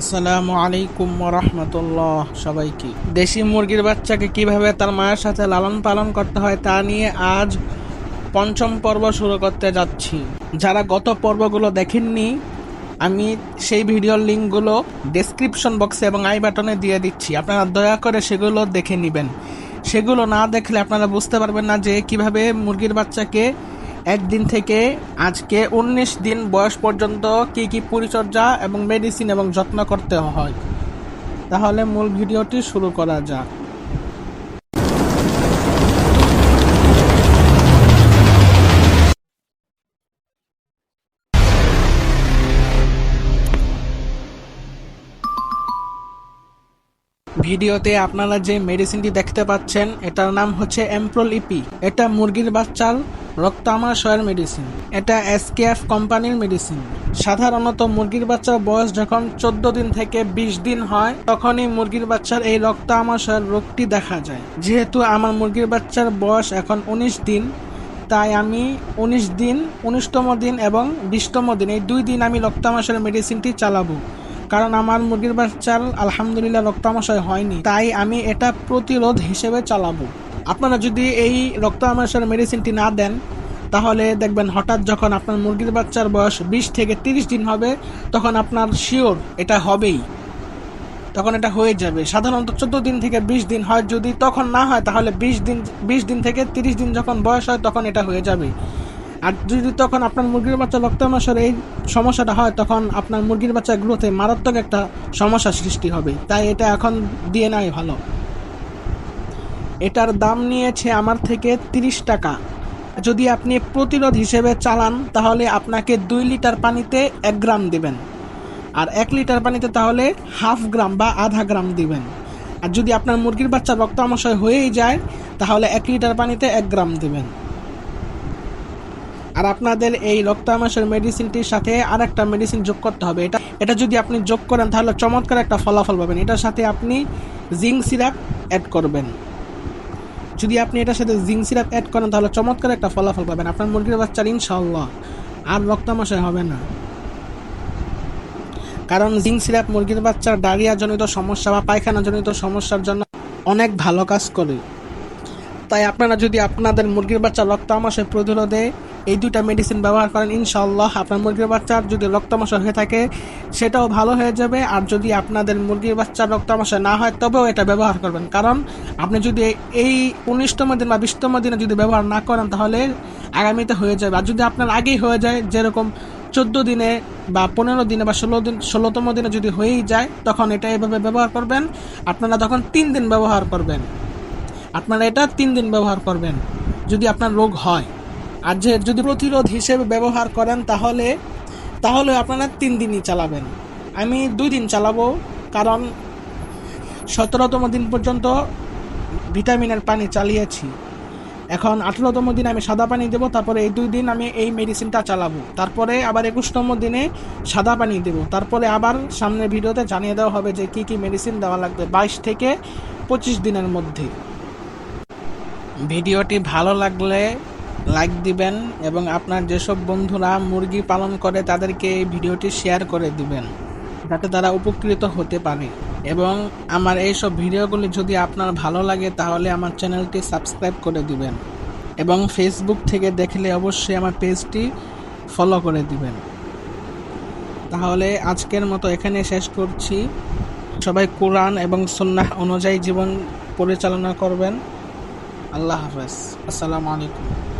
আসসালামু আলাইকুম রহমতুল্লাহ সবাইকে। দেশি মুরগির বাচ্চাকে কীভাবে তার মায়ের সাথে লালন পালন করতে হয় তা নিয়ে আজ পঞ্চম পর্ব শুরু করতে যাচ্ছি। যারা গত পর্বগুলো দেখেননি, আমি সেই ভিডিওর লিঙ্কগুলো ডেসক্রিপশন বক্সে এবং আই বাটনে দিয়ে দিচ্ছি। আপনারা দয়া করে সেগুলো দেখে নেবেন। সেগুলো না দেখলে আপনারা বুঝতে পারবেন না যে কীভাবে মুরগির বাচ্চাকে একদিন থেকে আজকে উনিশ দিন বয়স পর্যন্ত কি কি পরিচর্যা এবং মেডিসিন এবং যত্ন করতে হয়। তাহলে মূল ভিডিওটি শুরু করা যাক। ভিডিওতে আপনারা যে মেডিসিনটি দেখতে পাচ্ছেন, এটার নাম হচ্ছে এমপ্রোল ইপি এটা মুরগির বাচ্চার রক্ত আমাশয়ের মেডিসিন এটা এসকেএফ কোম্পানির মেডিসিন সাধারণত মুরগির বাচ্চার বয়স যখন চোদ্দ দিন থেকে বিশ দিন হয়, তখনই মুরগির বাচ্চার এই রক্ত আমাশয়ের রোগটি দেখা যায়। যেহেতু আমার মুরগির বাচ্চার বয়স এখন উনিশ দিন, তাই আমি উনিশ দিন, উনিশতম দিন এবং বিশতম দিন, এই দুই দিন আমি রক্তামাশয়ের মেডিসিনটি চালাবো। কারণ আমার মুরগির বাচ্চার আলহামদুলিল্লাহ রক্তামাশয় হয়নি, তাই আমি এটা প্রতিরোধ হিসেবে চালাবো। আপনারা যদি এই রক্ত রক্তামাশয়ের মেডিসিনটি না দেন, তাহলে দেখবেন হঠাৎ যখন আপনার মুরগির বাচ্চার বয়স বিশ থেকে তিরিশ দিন হবে, তখন আপনার শিওর এটা হবেই। তখন এটা হয়ে যাবে। সাধারণত চোদ্দ দিন থেকে বিশ দিন হয়। যদি তখন না হয়, তাহলে বিশ দিন বিশ দিন থেকে তিরিশ দিন যখন বয়স হয়, তখন এটা হয়ে যাবে। আর যদি তখন আপনার মুরগির বাচ্চা রক্তামাশয়ের এই সমস্যাটা হয়, তখন আপনার মুরগির বাচ্চা গ্রোথে মারাত্মক একটা সমস্যা সৃষ্টি হবে। তাই এটা এখন দিয়ে নেওয়াই ভালো। এটার দাম নিয়েছে আমার থেকে তিরিশ টাকা। যদি আপনি প্রতিরোধ হিসেবে চালান, তাহলে আপনাকে দুই লিটার পানিতে এক গ্রাম দিবেন। আর এক লিটার পানিতে তাহলে হাফ গ্রাম বা আধা গ্রাম দিবেন। আর যদি আপনার মুরগির বাচ্চা রক্ত আমাশয় হয়েই যায়, তাহলে এক লিটার পানিতে এক গ্রাম দিবেন। আর আপনাদের এই রক্ত আমাশয়ের মেডিসিনটির সাথে আর একটা মেডিসিন যোগ করতে হবে। এটা এটা যদি আপনি যোগ করেন, তাহলে চমৎকার একটা ফলাফল পাবেন। এটার সাথে আপনি জিঙ্ক সিরাপ অ্যাড করবেন। যদি আপনি এটার সাথে জিঙ্ক সিরাপ অ্যাড করেন, তাহলে চমৎকার একটা ফলাফল পাবেন। আপনার মুরগির বাচ্চার ইনশাল্লাহ আর রক্তামাশয় হবে না। কারণ জিঙ্ক সিরাপ মুরগির বাচ্চার ডায়রিয়া জনিত সমস্যা বা পায়খানা জনিত সমস্যার জন্য অনেক ভালো কাজ করে। তাই আপনারা যদি আপনাদের মুরগির বাচ্চা রক্তামাশয় প্রতিরোধে এই দুটা মেডিসিন ব্যবহার করেন ইনশাল্লাহ আপনার মুরগির বাচ্চার যদি রক্তামাশয় হয়ে থাকে, সেটাও ভালো হয়ে যাবে। আর যদি আপনাদের মুরগির বাচ্চার রক্তামাশয় না হয়, তবেও এটা ব্যবহার করবেন। কারণ আপনি যদি এই উনিশতম দিন বা বিশতম দিনে যদি ব্যবহার না করেন, তাহলে আগামীতে হয়ে যাবে। আর যদি আপনার আগেই হয়ে যায়, যেরকম চোদ্দ দিনে বা পনেরো দিনে বা ষোলো দিন, ষোলোতম দিনে যদি হয়েই যায়, তখন এটা এভাবে ব্যবহার করবেন। আপনারা তখন তিন দিন ব্যবহার করবেন। আপনারা এটা তিন দিন ব্যবহার করবেন। যদি আপনার রোগ হয়। আর যে যদি প্রতিরোধ হিসেবে ব্যবহার করেন, তাহলে তাহলে আপনারা তিন দিনই চালাবেন। আমি দুই দিন চালাবো, কারণ সতেরোতম দিন পর্যন্ত ভিটামিনের পানি চালিয়েছি। এখন আঠেরোতম দিন আমি সাদা পানি দেবো, তারপরে এই দুই দিন আমি এই মেডিসিনটা চালাবো। তারপরে আবার একুশতম দিনে সাদা পানি দেবো। তারপরে আবার সামনের ভিডিওতে জানিয়ে দেওয়া হবে যে কি কি মেডিসিন দেওয়া লাগবে বাইশ থেকে পঁচিশ দিনের মধ্যে। ভিডিওটি ভালো লাগলে লাইক দিবেন এবং আপনার যেসব বন্ধুরা মুরগি পালন করে তাদেরকে এই ভিডিওটি শেয়ার করে দিবেন, যাতে তারা উপকৃত হতে পারে। এবং আমার এইসব ভিডিওগুলি যদি আপনার ভালো লাগে, তাহলে আমার চ্যানেলটি সাবস্ক্রাইব করে দিবেন এবং ফেসবুক থেকে দেখলে অবশ্যই আমার পেজটি ফলো করে দিবেন। তাহলে আজকের মতো এখানে শেষ করছি। সবাই কোরআন এবং সুন্নাহ অনুযায়ী জীবন পরিচালনা করবেন। আল্লাহ হাফেজ। আসসালামু আলাইকুম।